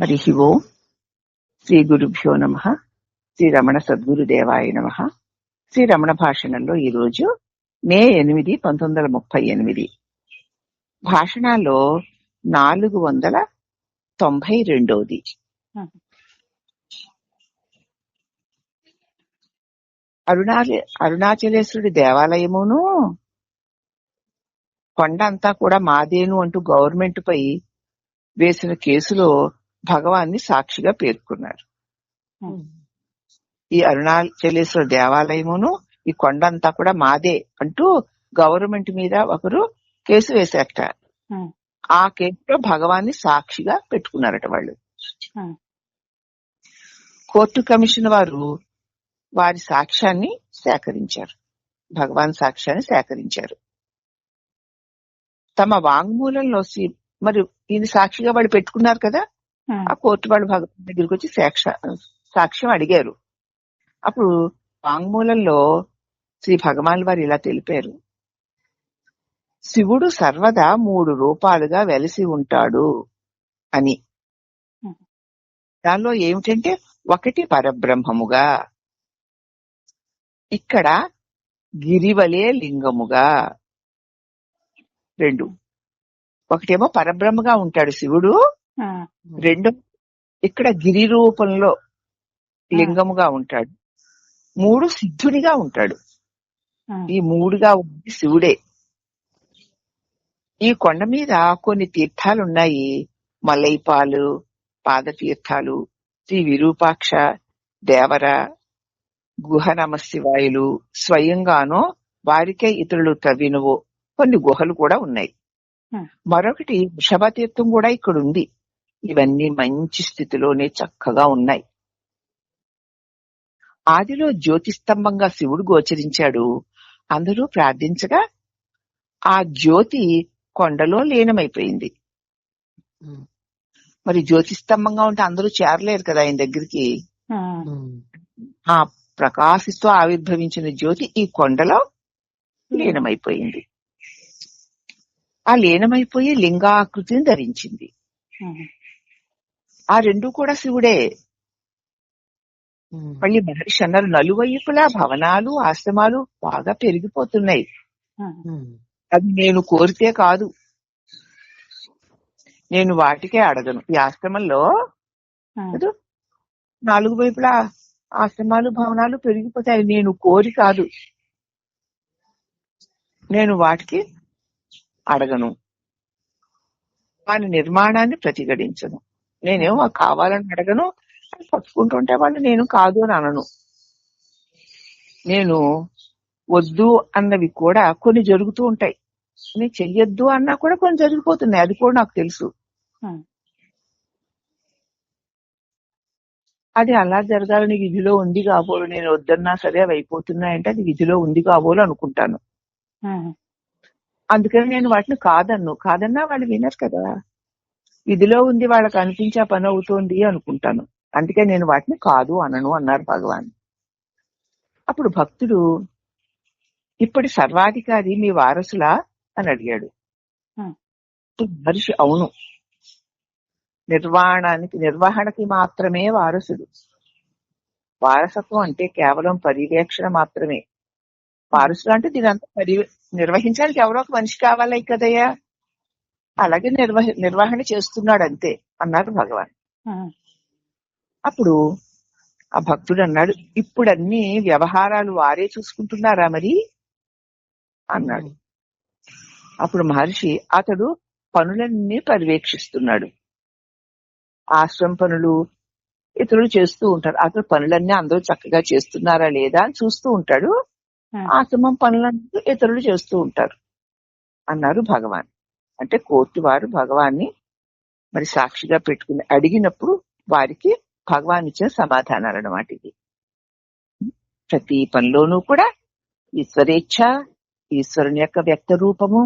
హరి ఓం శ్రీ గురుభ్యో నమ శ్రీ రమణ సద్గురుదేవాయ నమ శ్రీ రమణ భాషణంలో ఈ రోజు మే ఎనిమిది పంతొమ్మిది వందల ముప్పై ఎనిమిది. భాషణాల్లో నాలుగు వందల తొంభై రెండోది. అరుణాచ అరుణాచలేశ్వరుడి దేవాలయమును కొండ అంతా కూడా మాదేను అంటూ గవర్నమెంట్ పై వేసిన కేసులో భగవాన్ని సాక్షిగా పేర్కొన్నారు. ఈ అరుణాచలేశ్వర దేవాలయమును ఈ కొండ అంతా కూడా మాదే అంటూ గవర్నమెంట్ మీద ఒకరు కేసు వేశారట Hmm. ఆ కేసులో భగవాన్ని సాక్షిగా పెట్టుకున్నారట వాళ్ళు. Hmm. కోర్టు కమిషన్ వారు వారి సాక్ష్యాన్ని సేకరించారు. భగవాన్ సాక్ష్యాన్ని సేకరించారు. తమ వాంగ్మూలంలో మరి ఈయన సాక్షిగా వాళ్ళు పెట్టుకున్నారు కదా? ఆ. కోర్టు వాళ్ళు భగవాన్ దగ్గరికి వచ్చి సాక్ష సాక్ష్యం అడిగారు. అప్పుడు వాంగ్మూలంలో శ్రీ భగవాన్ వారు ఇలా తెలిపారు. శివుడు సర్వదా మూడు రూపాలుగా వెలిసి ఉంటాడు అని. దానిలో ఏమిటంటే ఒకటి పరబ్రహ్మముగా ఇక్కడ గిరివలే లింగముగా. రెండు. ఒకటేమో పరబ్రహ్మగా ఉంటాడు శివుడు రెండు ఇక్కడ గిరి రూపంలో లింగముగా ఉంటాడు. మూడు సిద్ధునిగా ఉంటాడు. ఈ మూడుగా ఉంది శివుడే. ఈ కొండ మీద కొన్ని తీర్థాలు ఉన్నాయి మలైపాలు పాదతీర్థాలు శ్రీ విరూపాక్ష దేవర గుహ నమశివాయులు స్వయంగానో వారికే ఇతరులు తవ్వినవో కొన్ని గుహలు కూడా ఉన్నాయి. మరొకటి వృషభతీర్థం కూడా ఇక్కడ ఉంది ఇవన్నీ మంచి స్థితిలోనే చక్కగా ఉన్నాయి. ఆదిలో జ్యోతిస్తంభంగా శివుడు గోచరించాడు. అందరూ ప్రార్థించగా ఆ జ్యోతి కొండలో లీనమైపోయింది. మరి జ్యోతిస్తంభంగా ఉంటే అందరూ చేరలేరు కదా ఆయన దగ్గరికి. ఆ. ప్రకాశిస్తూ ఆవిర్భవించిన జ్యోతి ఈ కొండలో లీనమైపోయింది. ఆ లీనమైపోయి లింగాకృతిని ధరించింది. ఆ రెండు కూడా శివుడే. మళ్ళీ మహర్షి అన్నారు నలువైపులా భవనాలు ఆశ్రమాలు బాగా పెరిగిపోతున్నాయి. అది నేను కోరితే కాదు. నేను వాటికే అడగను. ఈ ఆశ్రమంలో నాలుగు వైపులా ఆశ్రమాలు భవనాలు పెరిగిపోతాయి. నేను కోరి కాదు. నేను వాటికి అడగను. వాని నిర్మాణాన్ని ప్రతిఘటించను. నేనేమో అది కావాలని అడగను పట్టుకుంటుంటే వాళ్ళు నేను కాదు అని అనను. నేను వద్దు అన్నవి కూడా కొన్ని జరుగుతూ ఉంటాయి. నేను చెయ్యొద్దు అన్నా కూడా కొన్ని జరిగిపోతున్నాయి. అది కూడా నాకు తెలుసు. అది అలా జరగాలని విధిలో ఉంది కాబోలు నేను వద్దన్నా సరే అవి అయిపోతున్నాయంటే అది విధిలో ఉంది కాబోలు అనుకుంటాను. అందుకని నేను వాటిని కాదన్ను. కాదన్నా వాళ్ళు వినరు కదా. విధిలో ఉంది వాళ్ళకి అనిపించే పని అవుతోంది అనుకుంటాను. అందుకే నేను వాటిని కాదు అనను అన్నారు భగవాన్. అప్పుడు భక్తుడు ఇప్పటి సర్వాధికారి మీ వారసులా? అని అడిగాడు. మనిషి అవును. నిర్వహణానికి నిర్వహణకి మాత్రమే వారసుడు. వారసత్వం అంటే కేవలం పర్యవేక్షణ మాత్రమే. వారసుడు అంటే దీనంతా పరి నిర్వహించడానికి ఎవరో ఒక మనిషి కావాలి కదయ్యా అలాగే నిర్వహ నిర్వహణ చేస్తున్నాడు అంతే అన్నారు భగవాన్. అప్పుడు ఆ భక్తుడు అన్నాడు ఇప్పుడు అన్ని వ్యవహారాలు వారే చూసుకుంటున్నారా మరి? అన్నాడు. అప్పుడు మహర్షి అతడు పనులన్నీ పర్యవేక్షిస్తున్నాడు. ఆశ్రమ పనులు ఇతరులు చేస్తూ ఉంటారు. అతడు పనులన్నీ అందరూ చక్కగా చేస్తున్నారా లేదా అని చూస్తూ ఉంటాడు. ఆశ్రమం పనులన్నీ ఇతరులు చేస్తూ ఉంటారు అన్నారు భగవాన్. అంటే కోర్టు వారు భగవాన్ని మరి సాక్షిగా పెట్టుకుని అడిగినప్పుడు వారికి భగవాన్ ఇచ్చిన సమాధానాలు అన్నమాట ఇది ప్రతి పనిలోనూ కూడా ఈశ్వరేచ్ఛ ఈశ్వరుని యొక్క వ్యక్త రూపము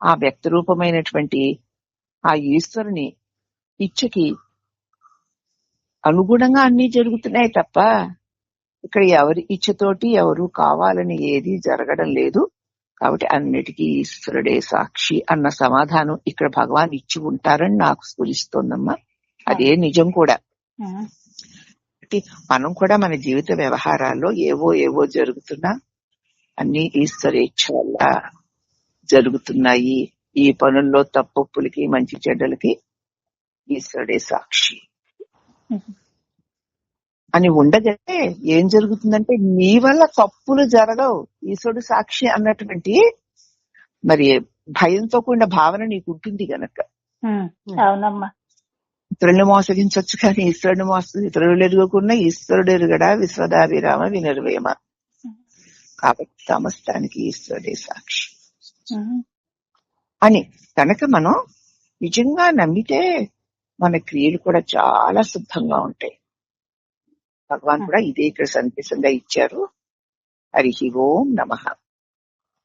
ఆ వ్యక్త రూపమైనటువంటి ఆ ఈశ్వరుని ఇచ్చకి అనుగుణంగా అన్ని జరుగుతున్నాయి తప్ప ఇక్కడ ఎవరి ఇచ్చతోటి ఎవరు కావాలని ఏది జరగడం లేదు. కాబట్టి అన్నిటికీ ఈశ్వరుడే సాక్షి అన్న సమాధానం ఇక్కడ భగవాన్ ఇచ్చి ఉంటారని నాకు స్ఫురిస్తోందమ్మా. అదే నిజం కూడా. మనం కూడా మన జీవిత వ్యవహారాల్లో ఏవో ఏవో జరుగుతున్నా అన్ని ఈశ్వరేచ్ఛ వల్ల జరుగుతున్నాయి. ఈ పనుల్లో తప్పొప్పులకి మంచి చెడ్డలకి ఈశ్వరుడే సాక్షి. అని ఉండగలిగితే ఏం జరుగుతుందంటే నీ వల్ల తప్పులు జరగవు. ఈశ్వరుడు సాక్షి అన్నటువంటి మరి భయంతో కూడిన భావన నీకు ఉంటుంది గనక. అవునమ్మా. ఇతరుల్ని మోసగించవచ్చు కానీ ఈశ్వరుని మోసం ఇతరులు ఎరుగుకున్న ఈశ్వరుడు ఎరుగడా? విశ్వదాభిరామ వినిర్వేమ. కాబట్టి సమస్తానికి ఈశ్వరుడే సాక్షి. అని కనుక మనం నిజంగా నమ్మితే మన క్రియలు కూడా చాలా శుద్ధంగా ఉంటాయి. భగవాన్ కూడా ఇదే ఇక్కడ సందేశంగా ఇచ్చారు. హరి ఓం నమ.